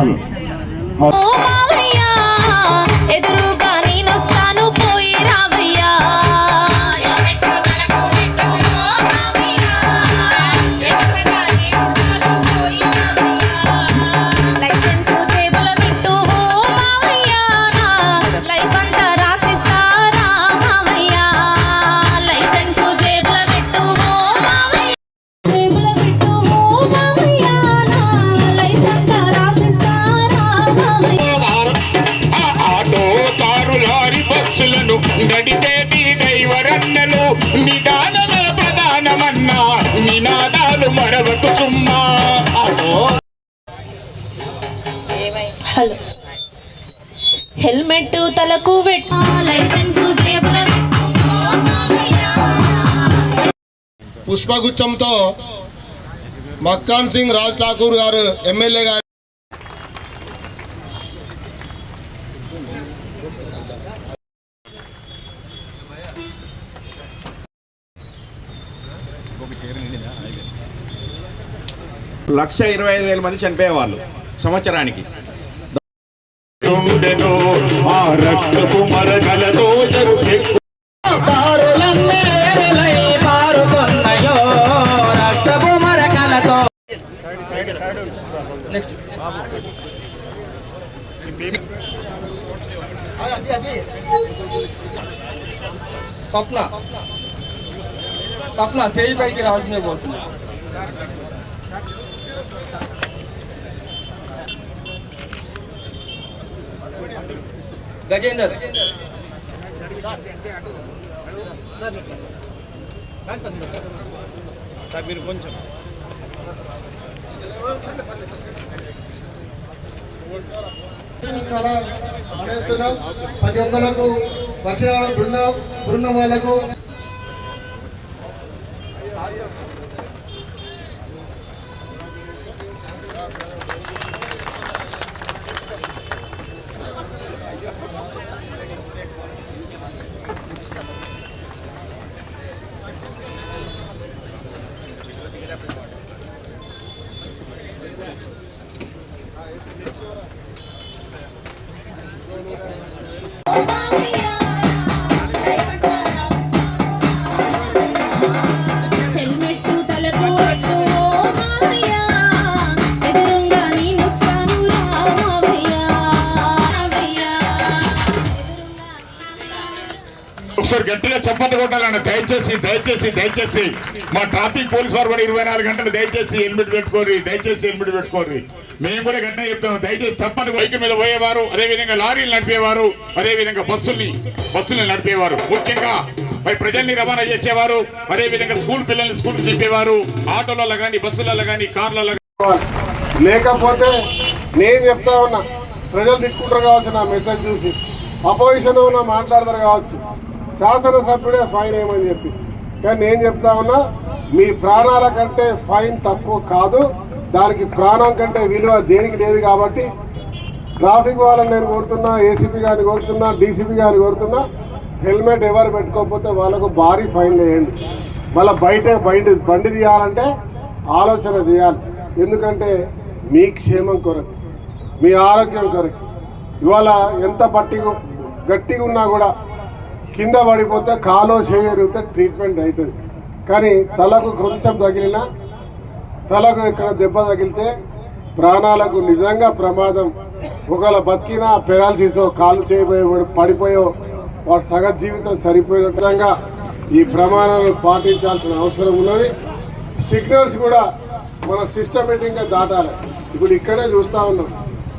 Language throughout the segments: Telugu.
Oh! తలకు పెట్టు పుష్పగుచ్చంతో మక్కాన్ సింగ్ రాజ్ ఠాకూర్ గారు ఎమ్మెల్యే గారు లక్ష ఇరవై ఐదు వేల మంది చనిపోయేవాళ్ళు సంవత్సరానికి. ఉండెను ఆ రక్తపు మరగలతో జరుపెక్కు స్వప్న. స్వప్న స్టేజ్ పైకి రావాల్సిందే పోతున్నా. గజేందర్. పది వందలకు వచ్చిన బృందం బృందం వాళ్ళకు హెల్మెట్ గట్టిగా చప్పట్లు కొట్టాలండి. దయచేసి దయచేసి దయచేసి. మా ట్రాఫిక్ పోలీస్ వారు కూడా ఇరవై నాలుగు గంటలు దయచేసి హెల్మెట్ పెట్టుకోరి దయచేసి హెల్మెట్ పెట్టుకోరి మేము కూడా గట్టిగా చెప్తాము దయచేసి చప్పట్లు బైక్ మీద పోయేవారు అదే విధంగా లారీలు నడిపేవారు అదే విధంగా బస్సుల్ని బస్సుల్ని నడిపేవారు. ముఖ్యంగా మరి ప్రజల్ని రవాణా చేసేవారు అదే విధంగా స్కూల్ పిల్లల్ని స్కూల్ చెప్పేవారు ఆటోలలో కానీ బస్సులలో కానీ కార్లలో లేకపోతే నేను చెప్తా ఉన్నా ప్రజలు తిట్టుకుంటారు కావచ్చు నా మెసేజ్ చూసి. అపోజిషన్ మాట్లాడతారు కావచ్చు. శాసనసభ్యుడే ఫైన్ ఏమని చెప్పి. కానీ నేను చెప్తా ఉన్నా మీ ప్రాణాల కంటే ఫైన్ తక్కువ కాదు. దానికి ప్రాణం కంటే విలువ దేనికి లేదు కాబట్టి ట్రాఫిక్ వాళ్ళని నేను కొడుతున్నా ఏసీపీ గారిని కొడుతున్నా డీసీపీ గారిని కొడుతున్నా హెల్మెట్ ఎవరు పెట్టుకోకపోతే వాళ్ళకు భారీ ఫైన్ వేయండి. మళ్ళీ బయట బండి బండి తీయాలంటే ఆలోచన చేయాలి. ఎందుకంటే మీ క్షేమం కొరకు మీ ఆరోగ్యం కొరకు. ఇవాళ ఎంత పట్టి గట్టిగా ఉన్నా కూడా కింద పడిపోతే కాలో చేయరిగితే ట్రీట్మెంట్ అవుతుంది. కానీ తలకు కొంచెం తగిలిన తలకు ఎక్కడ దెబ్బ తగిలితే ప్రాణాలకు నిజంగా ప్రమాదం. ఒకవేళ బతికినా పెరాలసిస్ కాలు చేయబోయే పడిపోయో వాడు సగ జీవితం సరిపోయినట్టుగా ఈ ప్రమాణాలను పాటించాల్సిన అవసరం ఉన్నది. సిగ్నల్స్ కూడా మన సిస్టమేటిక్గా దాటాలి. ఇప్పుడు ఇక్కడే చూస్తా ఉన్నాం.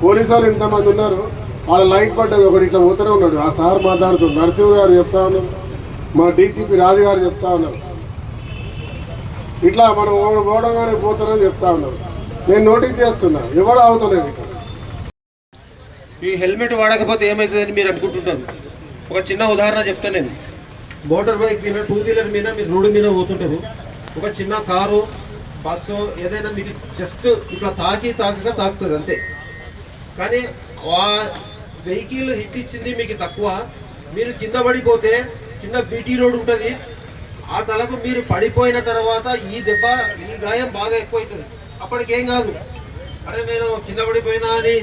పోలీసు వాళ్ళు ఇంతమంది ఉన్నారు. వాళ్ళ లైట్ పడ్డది ఒకటి ఇట్లా పోతూనే ఉన్నాడు. ఆ సార్ మాట్లాడుతూ నరసింహ గారు చెప్తా ఉన్నారు మా డీసీపీ రాజు గారు చెప్తా ఉన్నారు ఇట్లా మనం ఒకడు పోవడంగానే పోతారని చెప్తా ఉన్నారు నేను నోటీస్ చేస్తున్నా. ఎవడు అవుతలేదు ఇక్కడ? ఈ హెల్మెట్ వాడకపోతే ఏమవుతుందని మీరు అనుకుంటుంటారు. ఒక చిన్న ఉదాహరణ చెప్తాను నేను. మోటార్ బైక్ మీద టూ వీలర్ మీద మీరు రోడ్డు మీద పోతుంటారు. ఒక చిన్న కారు బస్సు ఏదైనా మీకు జస్ట్ ఇట్లా తాకి తాకిగా తాకుతుంది అంతే. కానీ వెహికల్ హిట్ ఇచ్చింది మీకు తక్కువ. మీరు కింద పడిపోతే కింద బీటీ రోడ్ ఉంటుంది. ఆ తలకు మీరు పడిపోయిన తర్వాత ఈ దెబ్బ ఈ గాయం బాగా ఎక్కువ అవుతుంది అప్పటికేం కాదు. అరే నేను కింద పడిపోయినా అని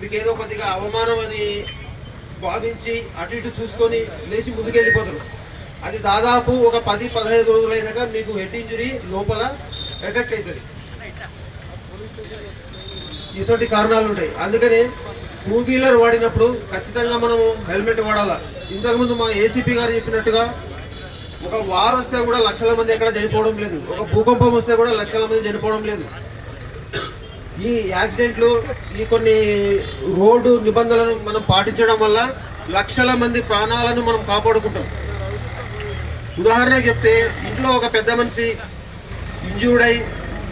మీకు ఏదో కొద్దిగా అవమానం అని భావించి అటు ఇటు చూసుకొని లేచి ముందుకెళ్ళిపోతారు. అది దాదాపు ఒక పది పదహైదు రోజులైనాక మీకు హెడ్ ఇంజురీ లోపల ఎఫెక్ట్ అవుతుంది ఇటువంటి కారణాలు ఉంటాయి అందుకని టూ వీలర్ వాడినప్పుడు ఖచ్చితంగా మనము హెల్మెట్ వాడాలా. ఇంతకుముందు మా ఏసీపీ గారు చెప్పినట్టుగా ఒక వార్ వస్తే కూడా లక్షల మంది ఎక్కడ చనిపోవడం లేదు. ఒక భూకంపం వస్తే కూడా లక్షల మంది చనిపోవడం లేదు. ఈ యాక్సిడెంట్లు ఈ కొన్ని రోడ్డు నిబంధనలను మనం పాటించడం వల్ల లక్షల మంది ప్రాణాలను మనం కాపాడుకుంటాం. ఉదాహరణకు చెప్తే ఇంట్లో ఒక పెద్ద మనిషి ఇంజూర్డ్ అయి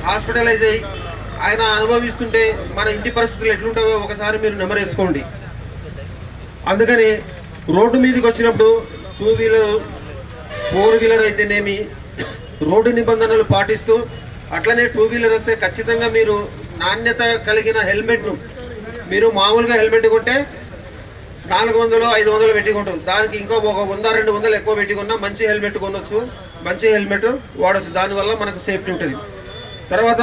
హాస్పిటలైజ్ అయ్యి ఆయన అనుభవిస్తుంటే మన ఇంటి పరిస్థితులు ఎట్లుంటావో ఒకసారి మీరు నెమరేసుకోండి. అందుకని రోడ్డు మీదకి వచ్చినప్పుడు టూ వీలర్ ఫోర్ వీలర్ అయితేనేమి రోడ్డు నిబంధనలు పాటిస్తూ అట్లనే టూ వీలర్ వస్తే ఖచ్చితంగా మీరు నాణ్యత కలిగిన హెల్మెట్ను మీరు మామూలుగా హెల్మెట్ కొంటే నాలుగు వందలు ఐదు వందలు పెట్టి దానికి ఇంకో ఒక వంద రెండు వందలు ఎక్కువ పెట్టుకున్నా మంచి హెల్మెట్ కొనొచ్చు మంచి హెల్మెట్ వాడచ్చు. దానివల్ల మనకు సేఫ్టీ ఉంటుంది. తర్వాత